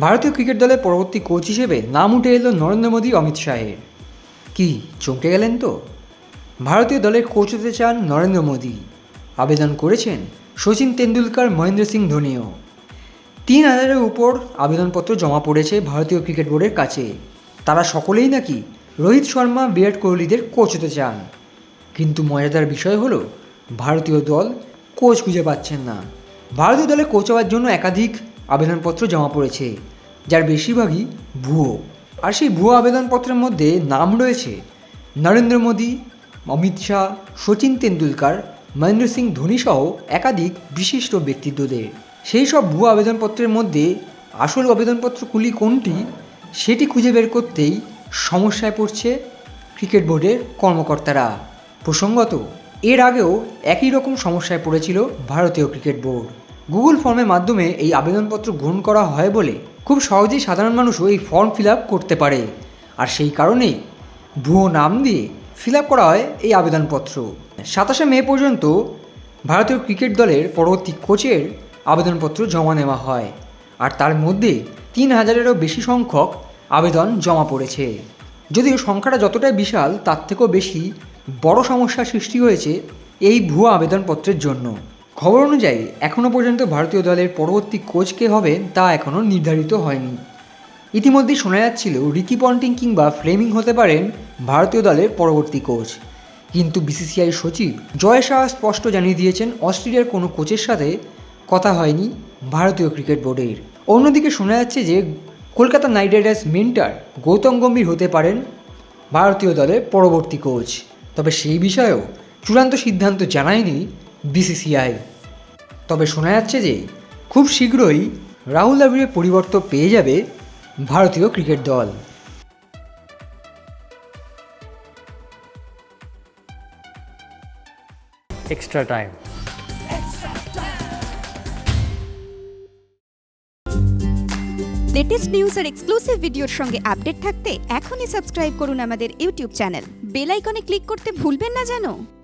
ভারতীয় ক্রিকেট দলের পরবর্তী কোচ হিসেবে নাম উঠে এলো নরেন্দ্র মোদী, অমিত শাহের। কি, চমকে গেলেন তো? ভারতীয় দলের কোচ হতে চান নরেন্দ্র মোদী। আবেদন করেছেন সচিন তেন্ডুলকর, মহেন্দ্র সিং ধোনিও। তিন হাজারের উপর আবেদনপত্র জমা পড়েছে ভারতীয় ক্রিকেট বোর্ডের কাছে। তারা সকলেই নাকি রোহিত শর্মা, বিরাট কোহলিদের কোচ হতে চান। কিন্তু মজাদার বিষয় হলো, ভারতীয় দল কোচ খুঁজে পাচ্ছেন না। ভারতীয় দলে কোচ হওয়ার জন্য একাধিক আবেদনপত্র জমা পড়েছে, যার বেশিরভাগই ভুয়ো। আর সেই ভুয়ো আবেদনপত্রের মধ্যে নাম রয়েছে, নরেন্দ্র মোদী, অমিত শাহ, সচিন তেন্ডুলকার, মহেন্দ্র সিং ধোনি সহ একাধিক বিশিষ্ট ব্যক্তিত্বদের। সেই সব ভুয়ো আবেদনপত্রের মধ্যে আসল আবেদনপত্রগুলি কোনটি, সেটি খুঁজে বের করতেই সমস্যায় পড়ছে ক্রিকেট বোর্ডের কর্মকর্তারা। প্রসঙ্গত, এর আগেও একই রকম সমস্যায় পড়েছিল ভারতীয় ক্রিকেট বোর্ড। গুগল ফর্মের মাধ্যমে এই আবেদনপত্র গ্রহণ করা হয় বলে খুব সহজেই সাধারণ মানুষও এই ফর্ম ফিল করতে পারে। আর সেই কারণেই ভুয়ো নাম দিয়ে ফিল করা হয় এই আবেদনপত্র। সাতাশে মে পর্যন্ত ভারতীয় ক্রিকেট দলের পরবর্তী কোচের আবেদনপত্র জমা নেওয়া হয়। আর তার মধ্যে তিন হাজারেরও বেশি সংখ্যক আবেদন জমা পড়েছে। যদিও সংখ্যাটা যতটাই বিশাল, তার থেকেও বেশি বড় সমস্যার সৃষ্টি হয়েছে এই ভুয়া আবেদনপত্রের জন্য। খবর অনুযায়ী, এখনও পর্যন্ত ভারতীয় দলের পরবর্তী কোচ কে হবে তা এখনও নির্ধারিত হয়নি। ইতিমধ্যে শোনা যাচ্ছিল, রিকি পন্টিং কিংবা ফ্লেমিং হতে পারেন ভারতীয় দলের পরবর্তী কোচ। কিন্তু বিসিসিআই সচিব জয় শাহ স্পষ্ট জানিয়ে দিয়েছেন, অস্ট্রেলিয়ার কোনো কোচের সাথে কথা হয়নি ভারতীয় ক্রিকেট বোর্ডের। অন্যদিকে শোনা যাচ্ছে যে, Kolkata Knight Riders mentor Gautam Gambhir হতে পারেন ভারতীয় দলের পরবর্তী কোচ। তবে সেই বিষয়েও চূড়ান্ত সিদ্ধান্ত জানায়নি বিসিসিআই। তবে শোনা যাচ্ছে যে খুব শীঘ্রই রাহুল দ্রাবিড়ের পরিবর্তন পেয়ে যাবে ভারতীয় ক্রিকেট দল। এক্সট্রা টাইম লেটেস্ট নিউজ আর এক্সক্লুসিভ ভিডিওর সঙ্গে আপডেট থাকতে এখনই সাবস্ক্রাইব করুন আমাদের ইউটিউব চ্যানেল বেল আইকনে ক্লিক করতে ভুলবেন না জানো?